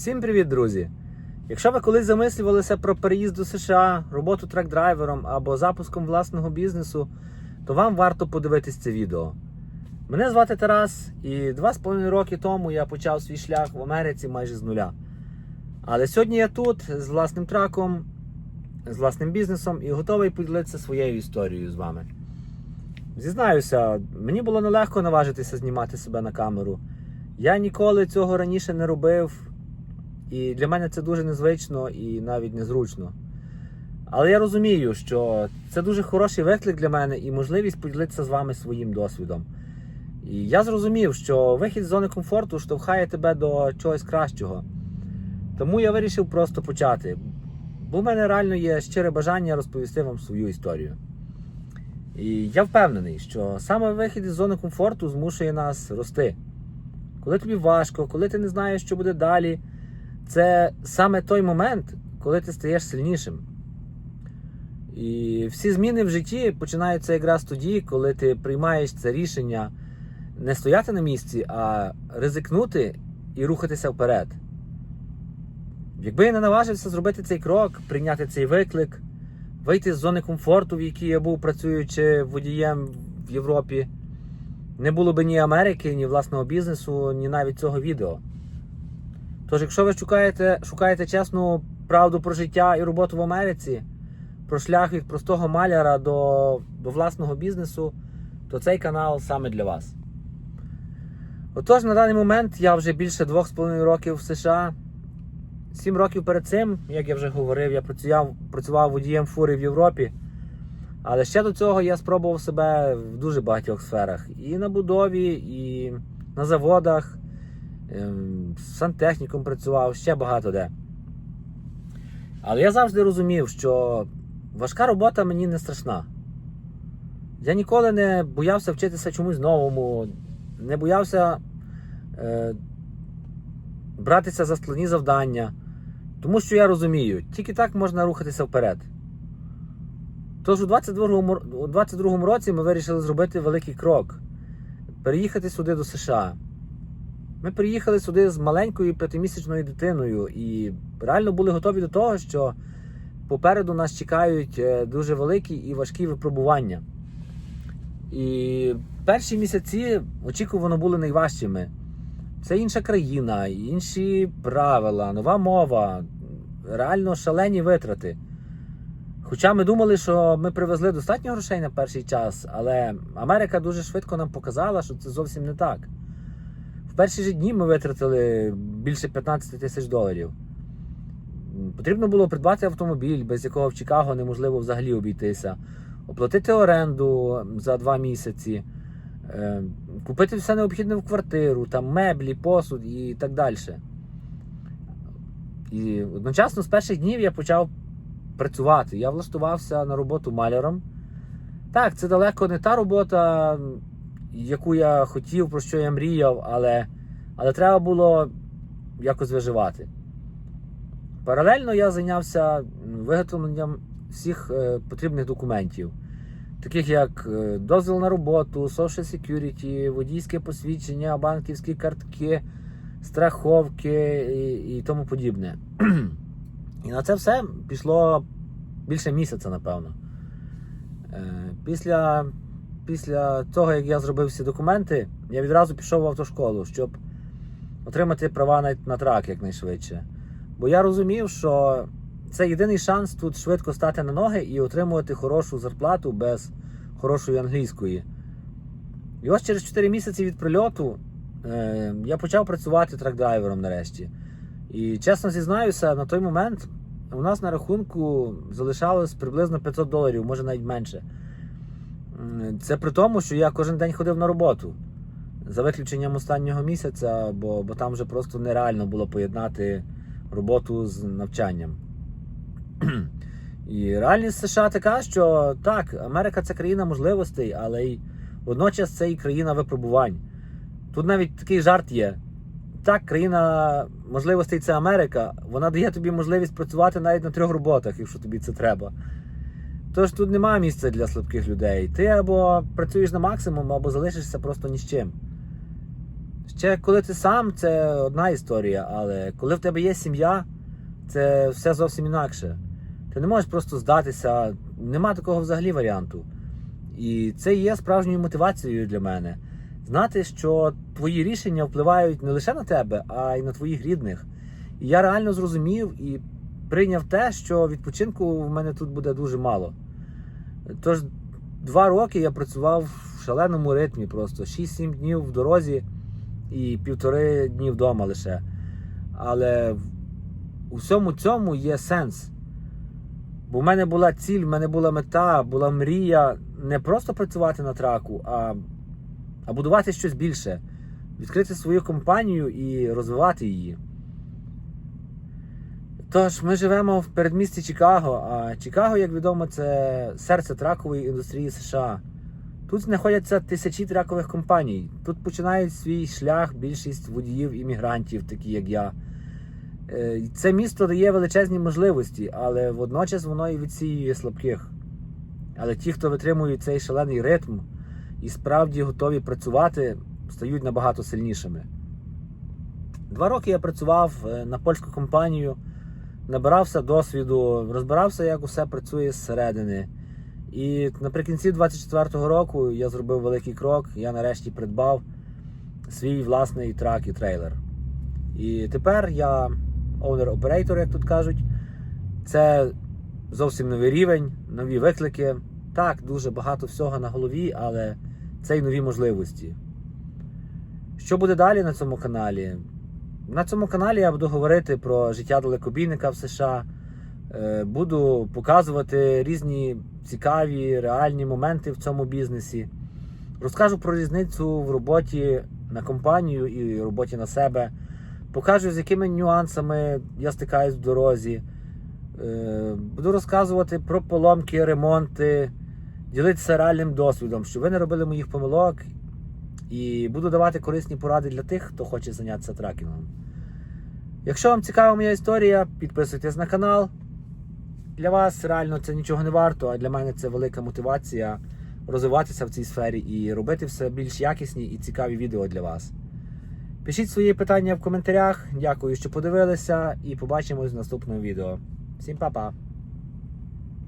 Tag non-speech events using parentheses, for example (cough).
Всім привіт, друзі! Якщо ви колись замислювалися про переїзд до США, роботу трак-драйвером або запуском власного бізнесу, то вам варто подивитись це відео. Мене звати Тарас, і два з половиною роки тому я почав свій шлях в Америці майже з нуля. Але сьогодні я тут з власним траком, з власним бізнесом і готовий поділитися своєю історією з вами. Зізнаюся, мені було нелегко наважитися знімати себе на камеру. Я ніколи цього раніше не робив, і для мене це дуже незвично і навіть незручно. Але я розумію, що це дуже хороший виклик для мене і можливість поділитися з вами своїм досвідом. І я зрозумів, що вихід з зони комфорту штовхає тебе до чогось кращого. Тому я вирішив просто почати. Бо в мене реально є щире бажання розповісти вам свою історію. І я впевнений, що саме вихід із зони комфорту змушує нас рости. Коли тобі важко, коли ти не знаєш, що буде далі, це саме той момент, коли ти стаєш сильнішим. І всі зміни в житті починаються якраз тоді, коли ти приймаєш це рішення не стояти на місці, а ризикнути і рухатися вперед. Якби я не наважився зробити цей крок, прийняти цей виклик, вийти з зони комфорту, в якій я був працюючи водієм в Європі, не було б ні Америки, ні власного бізнесу, ні навіть цього відео. Тож, якщо ви шукаєте, шукаєте чесну правду про життя і роботу в Америці, про шлях від простого маляра до, до власного бізнесу, то цей канал саме для вас. Отож, на даний момент я вже більше 2,5 років в США. Сім років перед цим, як я вже говорив, я працював, працював водієм фури в Європі. Але ще до цього я спробував себе в дуже багатьох сферах. І на будові, і на заводах, сантехніком працював, ще багато де. Але я завжди розумів, що важка робота мені не страшна. Я ніколи не боявся вчитися чомусь новому, не боявся е, братися за складні завдання. Тому що я розумію, тільки так можна рухатися вперед. Тож у 22-му у 22-му році ми вирішили зробити великий крок переїхати сюди до США. Ми приїхали сюди з маленькою п'ятимісячною дитиною і реально були готові до того, що попереду нас чекають е, дуже великі і важкі випробування. І перші місяці очікувано були найважчими. Це інша країна, інші правила, нова мова, реально шалені витрати. Хоча ми думали, що ми привезли достатньо грошей на перший час, але Америка дуже швидко нам показала, що це зовсім не так. В перші ж дні ми витратили більше 15 тисяч доларів. Потрібно було придбати автомобіль, без якого в Чикаго неможливо взагалі обійтися, оплатити оренду за два місяці, е, купити все необхідне в квартиру, там меблі, посуд і так далі. І одночасно з перших днів я почав працювати. Я влаштувався на роботу маляром. Так, це далеко не та робота, яку я хотів, про що я мріяв, але, але треба було якось виживати. Паралельно я зайнявся виготовленням всіх е, потрібних документів, таких як е, дозвіл на роботу, Social Security, водійське посвідчення, банківські картки, страховки і, і тому подібне. (clears throat) І на це все пішло більше місяця, напевно. Е, Після, після того, як я зробив всі документи, я відразу пішов в автошколу, щоб отримати права на, на трак якнайшвидше. Бо я розумів, що це єдиний шанс тут швидко стати на ноги і отримувати хорошу зарплату без хорошої англійської. І ось через 4 місяці від прильоту е, я почав працювати трак-драйвером нарешті. І чесно зізнаюся, на той момент у нас на рахунку залишалось приблизно 500 доларів, може навіть менше. Це при тому, що я кожен день ходив на роботу. За виключенням останнього місяця, бо, бо там вже просто нереально було поєднати роботу з навчанням. (clears throat) І реальність США така, що так, Америка це країна можливостей, але й водночас це і країна випробувань. Тут навіть такий жарт є. Так, країна можливостей це Америка. Вона дає тобі можливість працювати навіть на трьох роботах, якщо тобі це треба. Тож тут немає місця для слабких людей. Ти або працюєш на максимум, або залишишся просто ні з чим. Ще коли ти сам, це одна історія, але коли в тебе є сім'я, це все зовсім інакше. Ти не можеш просто здатися, нема такого взагалі варіанту. І це є справжньою мотивацією для мене. Знати, що твої рішення впливають не лише на тебе, а й на твоїх рідних. І я реально зрозумів і прийняв те, що відпочинку в мене тут буде дуже мало. Тож два роки я працював в шаленому ритмі, просто 6-7 днів в дорозі і півтори дні вдома лише. Але у всьому цьому є сенс. Бо в мене була ціль, в мене була мета, була мрія не просто працювати на траку, а, а будувати щось більше, відкрити свою компанію і розвивати її. Тож, ми живемо в передмісті Чикаго, а Чикаго, як відомо, це серце тракової індустрії США. Тут знаходяться тисячі тракових компаній. Тут починають свій шлях більшість водіїв-іммігрантів, такі як я. Е, Це місто дає величезні можливості, але водночас воно і відсіює слабких. Але ті, хто витримує цей шалений ритм і справді готові працювати, стають набагато сильнішими. Два роки я працював е, на польську компанію, набирався досвіду, розбирався, як усе працює зсередини. І наприкінці 24-го року я зробив великий крок. Я нарешті придбав свій власний трак і трейлер. І тепер я owner-operator, як тут кажуть. Це зовсім новий рівень, нові виклики. Так, дуже багато всього на голові, але це й нові можливості. Що буде далі на цьому каналі? На цьому каналі я буду говорити про життя далекобійника в США. Е, Буду показувати різні цікаві, реальні моменти в цьому бізнесі. Розкажу про різницю в роботі на компанію і роботі на себе. Покажу, з якими нюансами я стикаюсь в дорозі. Е, Буду розказувати про поломки, ремонти, ділитися реальним досвідом, щоб ви не робили моїх помилок. І буду давати корисні поради для тих, хто хоче зайнятися тракінгом. Якщо вам цікава моя історія, підписуйтесь на канал. Для вас реально це нічого не варто, а для мене це велика мотивація розвиватися в цій сфері і робити все більш якісні і цікаві відео для вас. Пишіть свої питання в коментарях. Дякую, що подивилися, і побачимось в наступному відео. Всім па-па!